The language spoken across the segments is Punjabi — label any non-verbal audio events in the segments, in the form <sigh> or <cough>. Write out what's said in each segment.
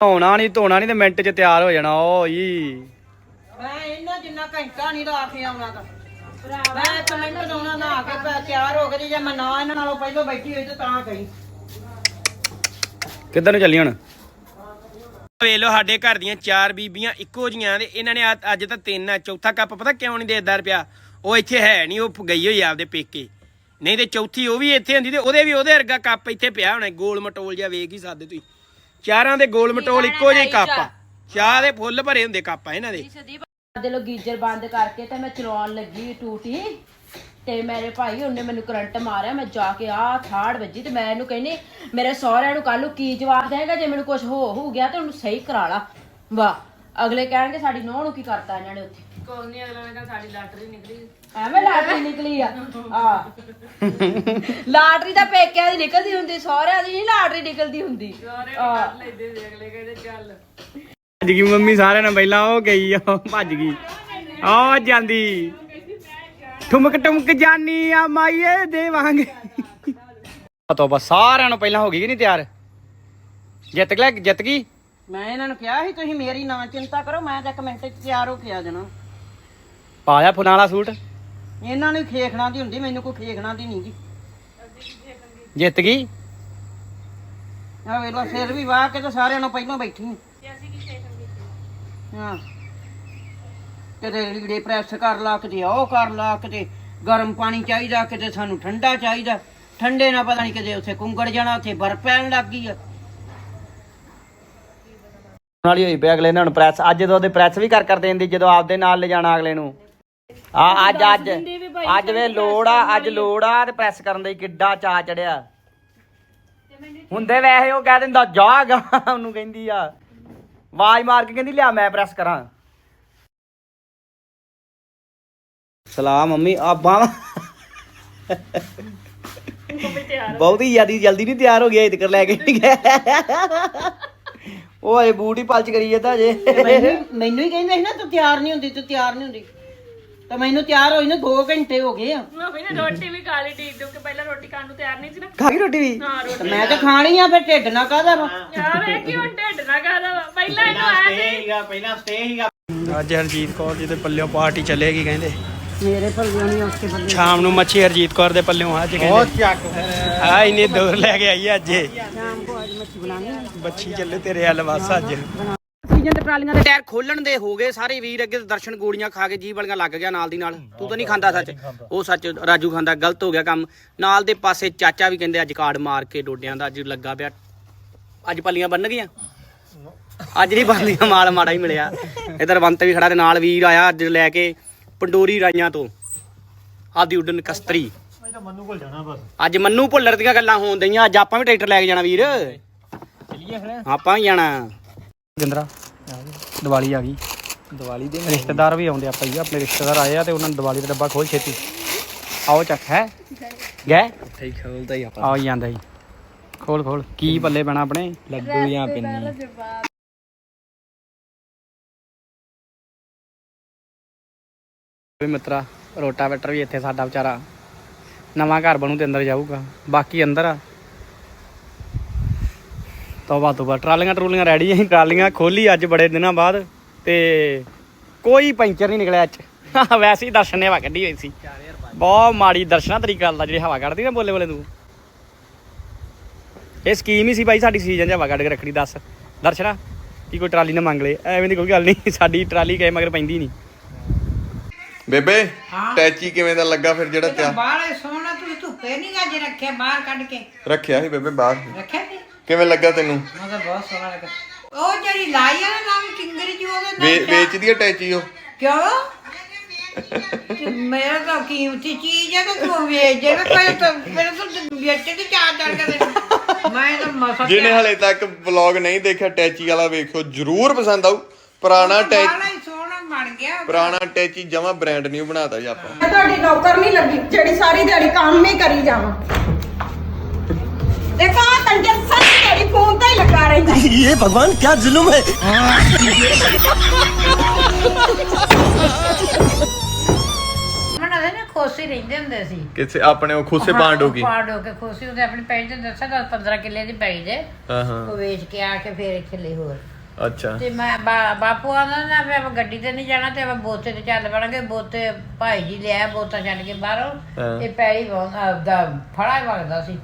ਧੋਣਾ ਨਹੀਂ ਧੋਣਾ ਨਹੀਂ ਤੇ ਮਿੰਟ 'ਚ ਤਿਆਰ ਹੋ ਜਾਣਾ ਓ ਜੀ। ਮੈਂ ਇਹਨਾਂ ਜਿੰਨਾ ਘੰਟਾ ਨਹੀਂ ਲਾ ਕੇ ਆਉਣਾ ਤਾਂ ਮੈਂ ਇੱਕ ਮਿੰਟ ਲਾਉਣਾ ਨਹਾ ਕੇ ਪੈ ਤਿਆਰ ਹੋ ਕੇ ਤੇ ਜੇ ਮੈਂ ਨਾ ਇਹਨਾਂ ਨਾਲੋਂ ਪਹਿਲਾਂ ਬੈਠੀ ਹੋਈ ਤੇ ਤਾਂ ਗਈ। ਕਿੱਧਰ ਨੂੰ ਚੱਲੀ ਹੁਣ? ਵੇਖ ਲਓ ਸਾਡੇ ਘਰ ਦੀਆਂ ਚਾਰ ਬੀਬੀਆਂ ਇੱਕੋ ਜੀਆਂ ਤੇ ਇਹਨਾਂ ਨੇ ਅੱਜ- ਅੱਜ ਤਾਂ ਤਿੰਨ ਆ ਚੌਥਾ ਕੱਪ ਪਤਾ ਕਿਉਂ ਨਹੀਂ ਦੇਦਾ ਰੁਪਿਆ? ਉਹ ਇੱਥੇ ਹੈ ਨਹੀਂ ਉਹ ਗਈ ਹੋਈ ਆ ਆਪਦੇ ਪੇਕੇ। ਨਹੀਂ ਤੇ ਚੌਥੀ ਉਹ ਵੀ ਇੱਥੇ ਹੁੰਦੀ ਤੇ ਉਹਦੇ ਵੀ ਉਹਦੇ ਵਰਗਾ ਕੱਪ ਇੱਥੇ ਪਿਆ ਹੋਣਾ ਗੋਲ ਮਟੋਲ ਜਿਹਾ ਵੇਖ ਹੀ ਸਕਦੇ ਤੁਸੀਂ। ਚਾਰਾਂ ਦੇ ਗੋਲ ਮਟੋਲ ਇੱਕੋ ਜਿਹੇ ਕੱਪ ਆ। ਚਾਹ ਦੇ ਫੁੱਲ ਭਰੇ ਹੁੰਦੇ ਕੱਪ ਆ ਇਹਨਾਂ ਦੇ। ਦੇ ਲੋ ਗੀਜ਼ਰ ਬੰਦ ਕਰਕੇ ਤੇ ਮੈਂ ਚਲਾਉਣ ਲੱਗੀ ਟੂਟੀ। ਤੇ ਮੇਰੇ ਭਾਈ ਉਹਨੇ ਮੈਨੂੰ ਕਰੰਟ ਮਾਰਿਆ ਮੈਂ ਜਾ ਕੇ ਆ ਥਾੜ ਵੱਜੀ ਤੇ ਮੈਂ ਇਹਨੂੰ ਕਹਿੰਨੀ ਮੇਰੇ ਸਹੁਰਿਆਂ ਨੂੰ ਕੱਲ ਨੂੰ ਕੀ ਜਵਾਬ ਦੇਗਾ ਜੇ ਮੈਨੂੰ ਕੁਝ ਹੋ ਹੋ ਗਿਆ ਤੇ ਉਹਨੂੰ ਸਹੀ ਕਰਾ ਲਾ। ਵਾਹ ਅਗਲੇ ਕਹਿਣਗੇ ਸਾਡੀ ਨੋਹ ਨੂੰ ਕੀ ਕਰਤਾ ਇਹਨਾਂ ਨੇ ਉੱਥੇ। ਕੋਈ ਨਹੀਂ ਅਗਲਾ ਨੇ ਸਾਡੀ ਲਾਟਰੀ ਨਿਕਲੀ। ਐਵੇਂ ਲਾਟਰੀ ਨਿਕਲੀ ਆ। ਆ ਲਾਟਰੀ ਤਾਂ ਪੇਕਿਆਂ ਦੀ ਨਿਕਲਦੀ ਹੁੰਦੀ ਸਹੁਰਿਆਂ ਦੀ ਨਹੀਂ ਲਾਟਰੀ ਨਿਕਲਦੀ ਹੁੰਦੀ। ਆ ਭੱਜ ਗਈ ਮੰਮੀ ਸਾਰਿਆਂ ਨਾਲ ਪਹਿਲਾਂ ਉਹ ਗਈ ਆ ਭੱਜ ਗਈ। ਆ ਜਾਂਦੀ। ਠੁਮਕ ਠੁਮਕ ਜਾਨੀ ਆ ਮਾਈਏ ਦੇਵਾਂਗੇ ਤੋਂ ਬਸ ਸਾਰਿਆਂ ਨੂੰ ਪਹਿਲਾਂ ਹੋ ਗਈ ਕਿ ਨਹੀਂ ਤਿਆਰ? ਜਿੱਤ ਗਿਆ ਜਿੱਤ ਗਈ? ਮੈਂ ਇਹਨਾਂ ਨੂੰ ਕਿਹਾ ਸੀ ਤੁਸੀਂ ਮੇਰੀ ਨਾ ਚਿੰਤਾ ਕਰੋ ਮੈਂ ਤਾਂ ਇੱਕ ਮਿੰਟ 'ਚ ਤਿਆਰ ਹੋ ਕੇ ਆ ਜਾਣਾ। ਪਾਇਆ ਫੁੱਲਾਂ ਵਾਲਾ ਸੂਟ? ਇਹਨਾਂ ਨੂੰ ਖੇਖਣਾ ਦੀ ਹੁੰਦੀ ਮੈਨੂੰ ਕੋਈ ਖੇਖਣਾ ਦੀ ਨਹੀਂ ਜੀ। ਜਿੱਤ ਗਈ? ਆ ਵੇਲੋ ਸਿਰ ਵੀ ਵਾਹ ਕੇ ਤਾਂ ਸਾਰਿਆਂ ਨੂੰ ਪਹਿਲਾਂ ਬੈਠੀ ਹਾਂ ਹਾਂ। ਕਿਤੇ ਲੀੜੇ ਪ੍ਰੈਸ ਕਰ ਲਾ ਕਿਤੇ ਉਹ ਕਰ ਲਾ ਕਿਤੇ ਗਰਮ ਪਾਣੀ ਚਾਹੀਦਾ ਕਿਤੇ ਸਾਨੂੰ ਠੰਡਾ ਚਾਹੀਦਾ। ਠੰਡੇ ਨਾਲ ਪਤਾ ਨਹੀਂ ਕਿਤੇ ਉੱਥੇ ਕੁੰਗੜ ਜਾਣਾ ਉੱਥੇ ਬਰਫ਼ ਪੈਣ ਲੱਗ ਗਈ ਆ। ਨਾਲ ਹੀ ਹੋਈ ਪਿਆ ਅਗਲੇ ਨੇ ਹੁਣ ਪ੍ਰੈਸ ਅੱਜ ਜਦੋਂ ਉਹਦੇ ਪ੍ਰੈਸ ਵੀ ਕਰ ਕਰ ਦੇਂਦੀ ਜਦੋਂ ਆਪਦੇ ਨਾਲ ਲੈ ਜਾਣਾ ਅਗਲੇ ਨੂੰ। ਆ ਅੱਜ ਅੱਜ ਅੱਜ ਵੇ ਲੋੜ ਆ ਅੱਜ ਲੋੜ ਆ ਤੇ ਪ੍ਰੈਸ ਕਰਨ ਦਾ ਕਿੱਡਾ ਚਾ ਚੜਿਆ। ਹੁੰਦੇ ਵੈਸੇ ਉਹ ਕਹਿ ਦਿੰਦਾ ਜਾ ਗਾ ਉਹਨੂੰ ਕਹਿੰਦੀ ਆ। ਆਵਾਜ਼ ਮਾਰ ਕੇ ਕਹਿੰਦੀ ਲਿਆ ਮੈਂ ਪ੍ਰੈਸ ਕਰਾਂ। ਸਲਾਮ ਮੰਮੀ ਆ ਬਾਵਾ ਬਹੁਤੀ ਜਿਆਦੀ ਜਲਦੀ ਨਹੀਂ ਤਿਆਰ ਹੋ ਗਿਆ ਇਤਕ ਲੈ ਕੇ ਨਹੀਂ ਗਿਆ ਉਹ ਇਹ ਬੂਟ ਹੀ ਪਲਚ ਕਰੀ ਜਾਂਦਾ ਜੇ ਮੈਨੂੰ ਮੈਨੂੰ ਹੀ ਕਹਿੰਦੇ ਸੀ ਨਾ ਤੂੰ ਤਿਆਰ ਨਹੀਂ ਹੁੰਦੀ ਤੂੰ ਤਿਆਰ ਨਹੀਂ ਹੁੰਦੀ। ਤਾਂ ਮੈਨੂੰ ਤਿਆਰ ਹੋਈ ਨੂੰ 2 ਘੰਟੇ ਹੋ ਗਏ ਆ। ਖਾ ਗਈ ਰੋਟੀ ਵੀ? ਤੇ ਮੈਂ ਤਾਂ ਖਾਣੀ ਆ ਫਿਰ ਢਿੱਡ ਨਾ ਕਾਹਦਾ ਵਾ? ਅੱਜ ਹਰਜੀਤ ਕੌਰ ਜੀ ਦੇ ਪੱਲਿਓਂ ਪਾਰਟੀ ਚੱਲੇਗੀ ਕਹਿੰਦੇ। ਮੇਰੇ ਪੱਲਿਓਂ ਨਹੀਂ ਉਸ ਤੇ ਬੰਦੇ ਸ਼ਾਮ ਨੂੰ ਮੱਛੀ ਹਰਜੀਤ ਕੌਰ ਦੇ ਪੱਲਿਓਂ ਅੱਜ ਕਹਿੰਦੇ। ਬਹੁਤ ਚੱਕ। ਆ ਇੰਨੇ ਦੂਰ ਲੈ ਕੇ ਆਈ ਅੱਜ। ਇਹ। ਸ਼ਾਮ ਕੋ ਅੱਜ ਮੱਛੀ ਬਣਾਣੀ ਬੱਚੀ ਚੱਲੇ ਤੇਰੇ ਹੱਲ ਬਸ ਅੱਜ ਸੀਜ਼ਨ ਤੇ ਟਰਾਲੀਆਂ ਦੇ ਟਾਇਰ ਖੋਲਣ ਦੇ ਹੋ ਗਏ ਸਾਰੇ ਵੀਰ ਅੱਗੇ ਦਰਸ਼ਨ ਗੋਲੀਆਂ ਖਾ ਕੇ ਜੀਭ ਵਾਲੀਆਂ ਲੱਗ ਗਿਆ ਨਾਲ ਦੀ ਨਾਲ। ਤੂੰ ਤਾਂ ਨਹੀਂ ਖਾਂਦਾ ਸੱਚ। ਉਹ ਸੱਚ ਰਾਜੂ ਖਾਂਦਾ ਗਲਤ ਹੋ ਗਿਆ ਕੰਮ। ਨਾਲ ਦੇ ਪਾਸੇ ਚਾਚਾ ਵੀ ਕਹਿੰਦੇ ਅੱਜ ਕਾਰਡ ਮਾਰ ਕੇ ਡੋਡਿਆਂ ਦਾ ਅੱਜ ਲੱਗਾ ਪਿਆ। ਅੱਜ ਪੱਲੀਆਂ ਬੰਨ ਗਈਆਂ। ਅੱਜ ਨਹੀਂ ਬੰਦੀਆਂ ਮਾਲ ਮਾੜਾ ਹੀ ਮਿਲਿਆ। ਇਧਰ ਬੰਤ ਵੀ ਖੜਾ ਤੇ ਨਾਲ ਵੀਰ ਆਇਆ ਅੱਜ ਲੈ ਕੇ ਪੰਡੋਰੀ ਰਾਈਆਂ ਤੋਂ। ਆਪਦੀ ਉਡਨ ਕਸਤਰੀ। ਅੱਜ ਮੰਨੂ ਭੁੱਲਰ ਦੀਆਂ ਗੱਲਾਂ ਹੋਣ ਦਈਆਂ ਅੱਜ ਆਪਾਂ ਵੀ ਟਰੈਕਟਰ ਲੈ ਕੇ ਜਾਣਾ ਵੀਰ। ਆਪਾਂ ਵੀ ਜਾਣਾ। ਜਿੰਦਰਾ ਦੀਵਾਲੀ ਆ ਗਈ। ਦੀਵਾਲੀ ਦੇ ਰਿਸ਼ਤੇਦਾਰ ਵੀ ਆਉਂਦੇ ਆਪਾਂ ਜੀ ਆਪਣੇ ਰਿਸ਼ਤੇਦਾਰ ਆਏ ਆ ਤੇ ਉਹਨਾਂ ਨੂੰ ਦੀਵਾਲੀ ਦਾ ਡੱਬਾ ਖੋਲ ਛੇਤੀ। ਆਓ ਚੱਕ ਹੈ? ਗਏ? ਠੀਕ ਖੋਲਦਾ ਹੀ ਆਪਾਂ। ਆਓ ਜਾਂਦਾ ਜੀ। ਖੋਲ ਖੋਲ। ਕੀ ਪੱਲੇ ਪੈਣਾ ਆਪਣੇ? ਲੱਡੂ ਜਾਂ ਪਿੰਨੀ। ਵੀ ਮਿੱਤਰਾ ਰੋਟਾਵੇਟਰ ਵੀ ਇੱਥੇ ਸਾਡਾ ਵਿਚਾਰਾ। ਨਵਾਂ ਘਰ ਬਣੂ ਤੇ ਅੰਦਰ ਜਾਊਗਾ। ਬਾਕੀ ਅੰਦਰ ਆ। ਤੋਬਾ ਤੋਬਾ। ਟਰਾਲੀਆਂ ਟਰੂਲੀਆਂ ਰੈਡੀ ਅਸੀਂ ਟਰਾਲੀਆਂ ਖੋਲੀ ਅੱਜ ਬੜੇ ਦਿਨਾਂ ਬਾਅਦ ਤੇ ਕੋਈ ਪੈਂਚਰ ਨਹੀਂ ਨਿਕਲਿਆ ਅੱਜ। <laughs> ਵੈਸੇ ਹੀ ਦਰਸ਼ਨ ਨੇ ਹਵਾ ਕੱਢੀ ਹੋਈ ਸੀ। ਬਹੁਤ ਮਾੜੀ ਦਰਸ਼ਨਾ ਤਰੀਕਾ ਦਾ ਜਿਹੜੀ ਹਵਾ ਕੱਢਦੀ ਨਾ ਬੋਲੇ ਬੋਲੇ ਤੂੰ ਇਹ ਸਕੀਮ ਹੀ ਸੀ ਬਾਈ ਸਾਡੀ ਸੀਜ਼ਨ 'ਚ ਹਵਾ ਕੱਢ ਕੇ ਰੱਖਣੀ ਦੱਸ। ਦਰਸ਼ਨਾ ਕੀ ਕੋਈ ਟਰਾਲੀ ਨਾ ਮੰਗ ਲੇ। ਐਵੇਂ ਦੀ ਕੋਈ ਗੱਲ ਨਹੀਂ ਸਾਡੀ ਟਰਾਲੀ ਕਿਸੇ ਮਗਰ ਪੈਂਦੀ ਨਹੀਂ। ਬੇਬੇ ਟੈਚੀ ਕਿਵੇਂ ਦਾ ਲੱਗਾ ਫਿਰ ਜਿਹੜਾ ਤਿਆ ਬਾਹਲੇ ਸੋਹਣਾ ਤੁਸੀਂ ਧੁੱਪੇ ਨਹੀਂ ਅੱਜ ਰੱਖਿਆ ਬਾਹਰ ਕੱਢ ਕੇ। ਰੱਖਿਆ ਸੀ ਬੇਬੇ ਬਾਹਰ। ਰੱਖਿਆ ਸੀ? ਕਿਵੇਂ ਲੱਗਾ ਤੈਨੂੰ? ਮਗਰ ਬਹੁਤ ਸੋਹਣਾ ਲੱਗਾ। ਉਹ ਜਿਹੜੀ ਲਾਈ ਆ ਨਾ ਨਾਮ ਟਿੰਗਰੀ ਜੀ ਉਹਦੇ ਵੇ- ਵੇਚਦੀ ਆ ਟੈਚੀ ਉਹ? ਕਿਉਂ? ਤੇ ਮੇਰਾ ਤਾਂ ਕੀਮਤੀ ਚੀਜ਼ ਹੈ ਕਿ ਤੂੰ ਵੇਚ ਜੇ ਪਹਿਲਾਂ ਤਾਂ ਮੇਰੇ ਤੋਂ ਵੇਚੇ ਦੀ ਚਾਰ ਚੜ ਕੇ ਦੇ ਮੈਂ ਤਾਂ ਮਸਾ ਜਿਹਨੇ ਹਲੇ ਤੱਕ ਵਲੌਗ ਨਹੀਂ ਦੇਖਿਆ ਟੈਚੀ ਵਾਲਾ ਵੇਖਿਓ ਜਰੂਰ ਪਸੰਦ ਆਊ। ਪੁਰਾਣਾ ਟੈਚ ਹੀ ਸੋਹਣਾ ਬਣ ਗਿਆ। ਪੁਰਾਣਾ ਟੈਚੀ ਜਮਾ ਬ੍ਰਾਂਡ ਨਿਊ ਬਣਾਤਾ ਜੀ ਆਪਾਂ। ਮੈਂ ਤੁਹਾਡੀ ਨੌਕਰ ਨਹੀਂ ਲੱਗੀ ਜਿਹੜੀ ਸਾਰੀ ਦਿਹਾੜੀ ਕੰਮ ਹੀ ਕਰੀ ਜਾਵਾਂ। ਦੇਖੋ ਆਹ ਕੰਜਰ ਤੇ ਹੀ ਲੱਗਾ ਰਹਿੰਦਾ ये भगवान क्या जुलुम है ਮਨਾ ਦੇ ਨਾ ਖੋਸੀ ਰਹਿੰਦੇ ਹੁੰਦੇ ਸੀ ਕਿਸੇ ਆਪਣੇ ਉਹ ਖੁੱਸੇ ਪਾਂਡੋ ਕੀ ਪਾਂਡੋ ਕੇ ਖੋਸੀ ਉਹਦੇ ਆਪਣੀ ਪੈਂਟ ਤੇ ਦੱਸਿਆ 10 15 ਕਿੱਲੇ ਦੀ ਪਈ ਜੇ ਹਾਂ ਹਾਂ ਉਹ ਵੇਚ ਕੇ ਆ ਕੇ ਫੇਰ ਇੱਥੇ ਲਈ ਹੋਰ ਅੱਛਾ ਤੇ ਮੈਂ ਬਾ- ਬਾਪੂ ਆਂਦਾ ਨਾ ਵੀ ਆਪਾਂ ਗੱਡੀ ਤੇ ਨਹੀਂ ਜਾਣਾ ਤੇ ਆਪਾਂ ਬੋਤੇ ਤੇ ਚੱਲ ਪੜਾਂਗੇ ਬੋਤੇ ਭਾਈ ਜੀ ਲਿਆ ਬੋਤਾ ਛੱਡ ਕੇ ਹਾਂ। ਬਾਹਰੋਂ ਇਹ ਪੈਲੀ ਦਾ ਫੜਾ ਵਗਦਾ ਸੀ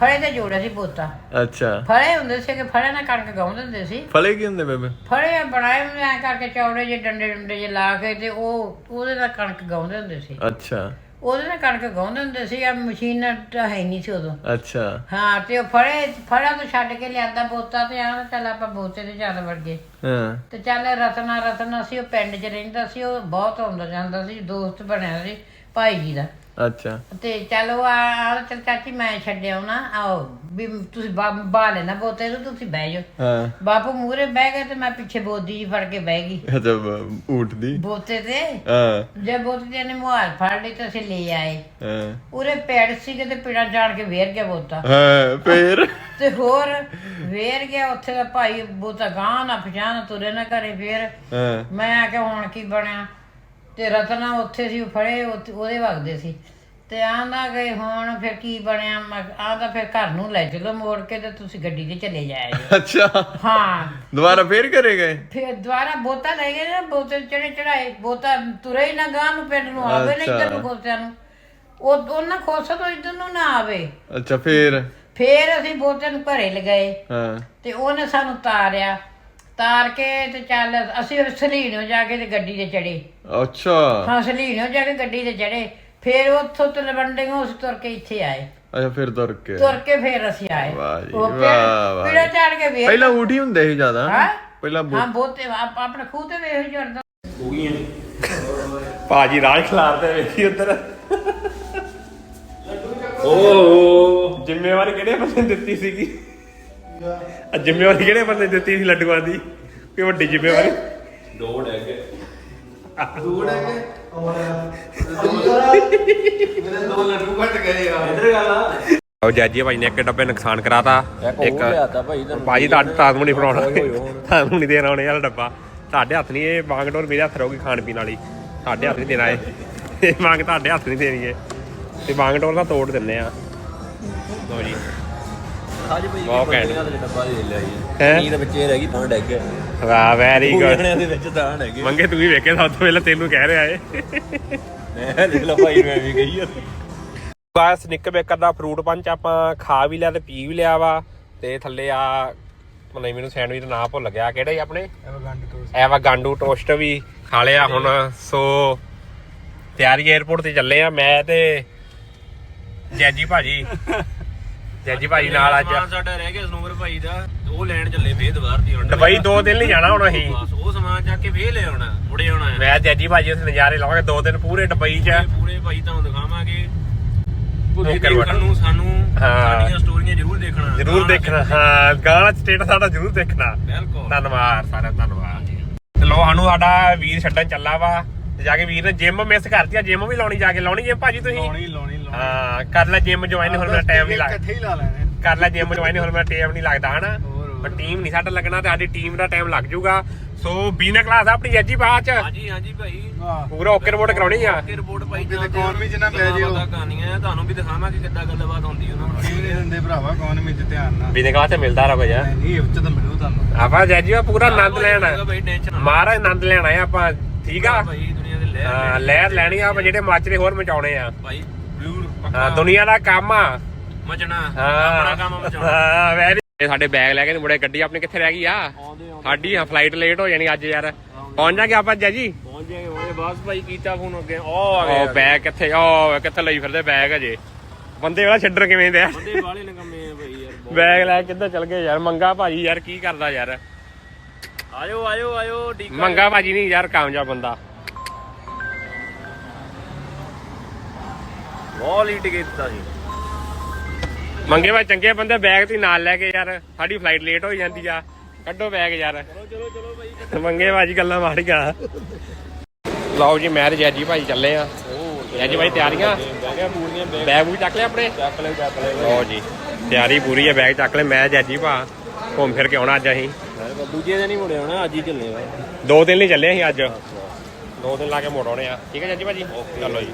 ਫੜੇ ਤੇ ਜੋੜਿਆ ਸੀ ਬੋਤਾ ਅੱਛਾ। ਫੜੇ ਹੁੰਦੇ ਸੀ ਕਿ ਫੜੇ ਨਾਲ ਕਣਕ ਗਾਉਂਦੇ ਹੁੰਦੇ ਸੀ। ਫਲੇ ਕੀ ਹੁੰਦੇ ਬੇਬੇ? ਫੜੇ ਬਣਾਏ ਹੁੰਦੇ ਐ ਕਰਕੇ ਚੌੜੇ ਜੇ ਡੰਡੇ ਡੰਡੇ ਜੇ ਲਾ ਕੇ ਤੇ ਉਹ ਉਹਦੇ ਨਾਲ ਕਣਕ ਗਾਉਂਦੇ ਹੁੰਦੇ ਸੀ। ਅੱਛਾ। ਉਹਦੇ ਨਾਲ ਕਣਕ ਗਾਉਂਦੇ ਹੁੰਦੇ ਸੀ ਆ ਮਸ਼ੀਨ ਤਾਂ ਹੈ ਨਹੀਂ ਸੀ ਉਦੋਂ। ਅੱਛਾ। ਹਾਂ ਤੇ ਉਹ ਫੜੇ ਫੜਾ ਤੋਂ ਛੱਡ ਕੇ ਲਿਆਂਦਾ ਬੋਤਾ ਤੇ ਆ ਚੱਲ ਆਪਾਂ ਬੋਤੇ ਤੇ ਚੱਲ ਵੜ ਗਏ ਹਾਂ। ਤੇ ਚੱਲ ਰਤਨਾ ਰਤਨਾ ਸੀ ਉਹ ਪਿੰਡ 'ਚ ਰਹਿੰਦਾ ਸੀ ਉਹ ਬਹੁਤ ਆਉਂਦਾ ਜਾਂਦਾ ਸੀ ਦੋਸਤ ਬਣਿਆ ਸੀ ਭਾਈ ਜੀ ਦਾ। ਅੱਛਾ। ਤੇ ਚਲੋ ਆ ਆ ਚੱਲ ਚਾਚੀ ਮੈਂ ਛੱਡਿਆ ਨਾ ਆਓ ਵੀ ਤੁਸੀਂ ਬਾ ਬਾ ਲੈਣਾ ਬੋਤੇ ਨੂੰ ਤੁਸੀਂ ਬਹਿ ਜਾਓ। ਹਾਂ। ਬਾਪੂ ਮੂਰੇ ਬਹਿ ਗਏ ਤੇ ਮੈਂ ਪਿੱਛੇ ਬੋਦੀ ਜੀ ਫੜ ਕੇ ਬਹਿ ਗਈ। ਅੱਛਾ ਬ- ਊਠ ਦੀ ਬੋਤੇ ਤੇ? ਹਾਂ। ਜੇ ਬੋਤੇ ਨੇ ਮੁਹਾਰ ਫੜ ਲਈ ਤੇ ਅਸੀਂ ਲੈ ਆਏ। ਹਾਂ। ਉਰੇ ਪੈੜ ਸੀਗੇ ਤੇ ਪਿੜਾ ਜਾਣ ਕੇ ਵੇਰ ਗਿਆ ਬੋਤਾ ਹਾਂ ਫੇਰ? ਤੇ ਹੋਰ ਵੇਰ ਗਿਆ ਉੱਥੇ ਦਾ ਭਾਈ ਬੋਤਾ ਗਾਂ ਨਾ ਪਛਾਣ ਤੁਰੇ ਨਾ ਘਰੇ ਫੇਰ। ਹਾਂ। ਮੈਂ ਆ ਕੇ ਹੁਣ ਕੀ ਬਣਿਆ? ਤੇ ਰਤਨਾ ਉੱਥੇ ਸੀ ਉਹ ਫੜੇ ਉੱਥੇ- ਉਹਦੇ ਵਗਦੇ ਸੀ। ਤੇ ਆਂਦਾ ਗਏ ਹੁਣ ਫਿਰ ਕੀ ਬਣਿਆ ਆਂਦਾ ਫਿਰ ਘਰ ਨੂੰ ਲੈ ਚਲੋ ਮੋੜ ਕੇ ਤੇ ਤੁਸੀਂ ਗੱਡੀ ਤੇ ਚਲੇ ਜਾਏ ਅੱਛਾ। ਹਾਂ। ਦੁਬਾਰਾ ਫੇਰ ਕਰੇ ਗਏ? ਫਿਰ ਦੁਬਾਰਾ ਬੋਤਾ ਲੈ ਗਏ ਨਾ ਬੋਤੇ ਚੜੇ ਚੜਾਏ ਬੋਤਾ ਤੁਰੇ ਹੀ ਨਾ ਗਾਂ ਨੂੰ ਪਿੰਡ ਨੂੰ ਆਵੇ ਨਾ ਇੱਧਰ ਨੂੰ ਖੋਸਿਆਂ ਨੂੰ। ਉਹ ਉਹਨਾਂ ਖੋਸਾ ਤੋਂ ਇੱਧਰ ਨੂੰ ਨਾ ਆਵੇ। ਅੱਛਾ ਫੇਰ? ਫੇਰ ਅਸੀਂ ਬੋਤੇ ਨੂੰ ਘਰੇ ਲਗਾਏ। ਹਾਂ। ਤੇ ਉਹਨੇ ਸਾਨੂੰ ਤਾਰਿਆ। ਤਾਰ ਕੇ ਤੇ ਚੱਲ ਅਸੀਂ ਸਲੀਨੋਂ ਜਾ ਕੇ ਤੇ ਗੱਡੀ ਤੇ ਚੜੇ। ਅੱਛਾ। ਹਾਂ ਸਲੀਨੋਂ ਜਾ ਕੇ ਗੱਡੀ ਤੇ ਚੜੇ। ਫੇਰ ਉੱਥੋਂ ਤਲਵੰਡੀਆਂ ਉਸ ਤੁਰ ਕੇ ਇੱਥੇ ਆਏ। ਅੱਛਾ ਫਿਰ ਤੁਰ ਕੇ। ਤੁਰ ਕੇ ਫੇਰ ਅਸੀਂ ਆਏ। ਵਾਹ ਜੀ, ਉਹ ਵਾਹ, ਵਾਹ ਚੜ ਕੇ ਵੇਖ ਪਹਿਲਾਂ ਊਠ ਹੀ ਹੁੰਦੇ ਸੀ ਜ਼ਿਆਦਾ। ਹਾਂ? ਪਹਿਲਾਂ ਹਾਂ ਆਪ- ਆਪਣੇ ਖੂਹ ਤੇ ਵੇਖ ਜੜਦਾ ਭਾਜੀ ਰਾਜ ਖਿਲਾਰਦੇ ਵੇਖੀ ਉੱਧਰ। ਓ ਜ਼ਿੰਮੇਵਾਰੀ ਕਿਹੜੇ ਬੰਦੇ ਨੇ ਦਿੱਤੀ ਸੀਗੀ? ਆ ਜ਼ਿੰਮੇਵਾਰੀ ਕਿਹੜੇ ਬੰਦੇ ਦਿੱਤੀ ਸੀ ਲੱਡੂਆਂ ਦੀ? ਕੋਈ ਵੱਡੀ ਜ਼ਿੰਮੇਵਾਰੀ? ਦੋ ਡੈਗ ਉਹ ਜਾਜੀ ਭਾਈ ਨੇ ਇੱਕ ਡੱਬੇ ਨੁਕਸਾਨ ਕਰਾਤਾ। ਇੱਕ ਭਾਜੀ ਤੁਹਾਡਾ ਤੁਹਾਨੂੰ ਨਹੀਂ ਫੜਾਉਣਾ ਤੁਹਾਨੂੰ ਨਹੀਂ ਦੇਣਾ ਉਹਨੇ ਯਾਰ ਡੱਬਾ। ਤੁਹਾਡੇ ਹੱਥ ਨਹੀਂ ਇਹ ਵਾਂਗ ਡੋਰ ਮੇਰੇ ਹੱਥ ਰਹੂਗੀ ਖਾਣ ਪੀਣ ਵਾਲੀ। ਤੁਹਾਡੇ ਹੱਥ ਨਹੀਂ ਦੇਣਾ ਇਹ। ਇਹ ਵਾਂਗ ਤੁਹਾਡੇ ਹੱਥ ਨਹੀਂ ਦੇਣੀ ਇਹ। ਤੇ ਵਾਂਗ ਡੋਰ ਦਾ ਤੋੜ ਦਿੰਨੇ ਆ। ਲੋ ਜੀ। ਅੱਜ ਭਾਈ ਬਹੁਤ ਘੈਂਟ। ਦਾ ਡੱਬਾ ਦੇ ਲਿਆ ਜੀ? ਨੀਂਦ ਵਿੱਚ ਇਹ ਰਹਿ ਗਈ ਤਾਂ ਡੈਗ ਗਿਆ। ਵਾਹ ਵੈਰੀ ਗੁੱਡ ਦੇ ਵਿੱਚ ਤਾਂ ਡੈਗ ਗਿਆ। ਮੰਗੇ ਤੂੰ ਵੀ ਵੇਖੇ ਸਭ ਤੋਂ ਪਹਿਲਾਂ ਤੈਨੂੰ ਕਹਿ ਰਿਹਾ ਏ। ਮੈਂ ਦੇਖ ਲਾ ਭਾਈ ਮੈਂ ਵੀ ਗਈ ਬਸ ਨਿੱਕ ਬੇਕਰ ਦਾ ਫਰੂਟ ਪੰਚ ਆਪਾਂ ਖਾ ਵੀ ਲਿਆ ਤੇ ਪੀ ਵੀ ਲਿਆ ਵਾ। ਤੇ ਥੱਲੇ ਆ ਨਹੀਂ ਮੈਨੂੰ ਸੈਂਡਵਿਚ ਦਾ ਨਾਂ ਭੁੱਲ ਗਿਆ। ਕਿਹੜਾ ਹੀ ਆਪਣੇ? ਐਵਾ ਗਾਂਡੂ ਟੋਸਟ ਵੀ ਖਾ ਲਿਆ ਹੁਣ। ਸੋ ਤਿਆਰੀ 에어ਪੋਰਟ ਤੇ ਚੱਲੇ ਆ। ਮੈਂ ਤੇ ਜੈਜੀ ਭਾਜੀ। ਜੈਜੀ ਭਾਜੀ ਨਾਲ ਅੱਜ। ਸਾਡਾ ਰਹਿ ਗਿਆ ਸਨੋਵਰ ਭਾਈ ਦਾ। ਉਹ ਲੈਣ ਚੱਲੇ ਫੇਰ ਦੁਬਾਰ ਦੀ ਹੁਣ। ਦੁਬਈ ਦੋ ਦਿਨ ਲਈ ਜਾਣਾ ਹੁਣ ਅਸੀਂ। ਬਸ ਉਹ ਸਮਾਨ ਚੱਕ ਕੇ ਫੇਰ ਲੈ ਆਉਣਾ ਮੁੜੇ ਆਉਣਾ ਹੈ। ਮੈਂ ਜੈਜੀ ਭਾਜੀ ਉੱਥੇ ਨਜ਼ਾਰੇ ਲਾਵਾਂਗੇ ਦੋ ਦਿਨ ਪੂਰੇ ਦੁਬਈ 'ਚ। ਪੂਰੇ ਭਾਈ ਤੁਹਾਨੂੰ ਦਿਖਾਵਾਂਗੇ। ਉਹ ਕਰਵਾ- ਦੇਖਣ ਨੂੰ ਸਾਨੂੰ ਹਾਂ। ਸਾਡੀਆਂ ਸਟੋਰੀਆਂ ਜ਼ਰੂਰ ਦੇਖਣਾ। ਜ਼ਰੂਰ ਦੇਖਣਾ ਹਾਂ। ਗਾਣਾ ਸਟੇਟਸ ਸਾਡਾ ਜ਼ਰੂਰ ਦੇਖਣਾ। ਬਿਲਕੁਲ। ਧੰਨਵਾਦ ਸਾਰਾ ਧੰਨਵਾਦ। ਤੇ ਲੋ ਸਾਨੂੰ ਸਾਡਾ ਵੀਰ ਛੱਡਣ ਚੱਲਾ ਵਾ। ਤੇ ਜਾ ਕੇ ਵੀਰ ਨੇ ਜਿਮ ਮਿਸ ਕਰਤੀ ਆ ਜਿਮ ਵੀ ਲਾਉਣੀ ਜਾ ਕੇ। ਲਾਉਣੀ ਜਿਮ ਭਾਜੀ ਤੁਸੀਂ? ਲਾਉਣੀ ਲਾਉਣੀ ਹਾਂ ਕਰ ਲੈ ਜਿਮ ਜੁਆਇਨ ਹੁਣ ਮੇਰਾ ਟਾਈਮ ਨਹੀਂ ਲੱਗਦਾ ਇਕੱਠੇ ਹੀ ਲਾ ਲੈਣੇ ਕਰ ਲੈ ਜਿਮ ਜੁਆਇਨ ਹੁਣ ਮੇਰਾ ਟਾਈਮ ਨਹੀਂ ਲੱਗਦਾ ਹਨਾ? ਪਰ ਟੀਮ ਨਹੀਂ ਸਾਡਾ ਲੱਗਣਾ ਤੇ ਸਾਡੀ ਟੀਮ ਦਾ ਟਾਈਮ ਲੱਗ ਜਾਊਗਾ। ਸੋ ਬੀਨਾ ਕਲਾਸ ਆਪਣੀ ਜੱਜੀ ਬਾਅਦ ਚ? ਹਾਂਜੀ ਹਾਂਜੀ ਭਾਈ। ਪੂਰਾ ਓਕੇ ਰਿਪੋਰਟ ਕਰਾਉਣੀ ਆ? ਕਿ ਰਿਪੋਰਟ ਭਾਈ ਜਾਂ ਇਕਨੋਮੀ ਚ ਨਾ ਪੈ ਜਿਓ। ਕਹਾਣੀਆਂ ਤੁਹਾਨੂੰ ਵੀ ਦਿਖਾਵਾਂਗੇ ਕਿੱਦਾਂ ਗੱਲਬਾਤ ਹੁੰਦੀ ਉਹਨਾਂ ਨਾਲ। ਬੀਨਾ ਕਲਾਸ ਤੇ ਮਿਲਦਾ ਰਹਾ ਕੁਝ ਆਪਾਂ ਜੱਜੀ ਆ ਪੂਰਾ ਆਨੰਦ ਲੈਣਾ ਭਾਈ ਟੈਨਸ਼ਨ ਨਾ ਮਹਾਰਾਜ ਆਨੰਦ ਲੈਣਾ ਹੈ ਆਪਾਂ ਠੀਕ ਆ? ਭਾਈ ਦੁਨੀਆ ਦੇ ਲੈ ਹਾਂ ਲਹਿਰ ਲੈਣੀ ਆ ਆਪਾਂ ਜਿਹੜੇ ਮਾਚਰੇ ਹੋਰ ਮਚਾਉਣੇ ਆ। ਭਾਈ ਹਾਂ ਦੁਨੀਆ ਦਾ ਕੰਮ ਆ। ਮਚਣਾ। ਹਾਂ। ਆਪਣਾ ਕੰਮ ਮਚਾਉਣਾ ਹਾਂ ਵੈਰੀ ਇਹ ਸਾਡੇ ਬੈਗ ਲੈ ਕੇ ਤੇ ਮੁੜੇ ਗੱਡੀ ਆਪਣੀ ਕਿੱਥੇ ਰਹਿ ਗਈ ਆ? ਸਾਡੀ ਹਾਂ ਫਲਾਈਟ ਲੇਟ ਹੋ ਜਾਣੀ ਅੱਜ ਯਾਰ। ਪਹੁੰਚ ਜਾਗੇ ਆਪਾਂ ਜੱਜੀ ਪਹੁੰਚ ਜਾਏਗੇ ਉਹਦੇ ਬਸ ਭਾਈ ਕੀਤਾ ਫੋਨ ਅੱਗੇ। ਉਹ ਆ ਉਹ ਬੈਗ ਕਿੱਥੇ ਉਹ ਕਿੱਥੇ ਲਈ ਫਿਰਦੇ ਬੈਗ ਅਜੇ? ਬੰਦੇ ਵਾਲਾ ਛੱਡਰ ਕਿਵੇਂ ਦੇ ਆ? ਬੰਦੇ ਵਾਲੇ ਨਕਮੇ ਆ ਭਾਈ ਯਾਰ ਬੈਗ ਲੈ ਕੇ ਕਿੱਧਰ ਚਲ ਗਏ ਯਾਰ? ਮੰਗਾ ਭਾਜੀ ਯਾਰ ਕੀ ਕਰਦਾ ਯਾਰ? ਆਇਓ ਆਇਓ ਆਇਓ ਡੀਕਾ। ਮੰਗਾ ਭਾਜੀ ਨਹੀਂ ਯਾਰ ਕਾਮਯਾਬ ਬੰਦਾ। ਬਹੁਤ ਲੀਟ ਕੀਤਾ ਸੀ ਮੰਗੇ ਭਾਈ ਚੰਗੇ ਬੰਦੇ ਬੈਗ ਤੇ ਨਾਲ ਲੈ ਕੇ ਯਾਰ। ਸਾਡੀ ਫਲਾਈਟ ਲੇਟ ਹੋ ਜਾਂਦੀ ਆ। ਕੱਢੋ ਬੈਗ ਯਾਰ। ਚਲੋ ਚਲੋ ਭਾਈ ਮੰਗੇ ਭਾਜੀ ਗੱਲਾਂ ਮਾਰ ਗਿਆ ਲਓ ਜੀ ਮੈਂ ਤੇ ਜੈਜੀ ਭਾਈ ਚੱਲੇ ਆ। ਜੈਜੀ ਭਾਈ ਤਿਆਰੀਆਂ? ਬੈਗ ਵੀ ਚੱਕ ਲਿਆ ਆਪਣੇ? ਚੱਕ ਲੈ ਚੱਕ ਲੈ ਲਓ ਜੀ ਤਿਆਰੀ ਪੂਰੀ ਹੈ ਬੈਗ ਚੱਕ ਲੈ। ਮੈਂ ਜੈਜੀ ਭਾ ਘੁੰਮ ਫਿਰ ਕੇ ਆਉਣਾ ਅੱਜ ਅਸੀਂ। ਦੂਜੇ ਦਿਨ ਹੀ ਮੁੜੇ ਹੋਣਾ ਅੱਜ ਹੀ ਚੱਲੇ ਆ। ਦੋ ਦਿਨ ਲਈ ਚੱਲੇ ਅਸੀਂ ਅੱਜ। ਦੋ ਦਿਨ ਲਾ ਕੇ ਮੋੜ ਆਉਣੇ ਆ। ਠੀਕ ਹੈ ਜੈਜੀ ਭਾਜੀ? ਚਲੋ ਜੀ।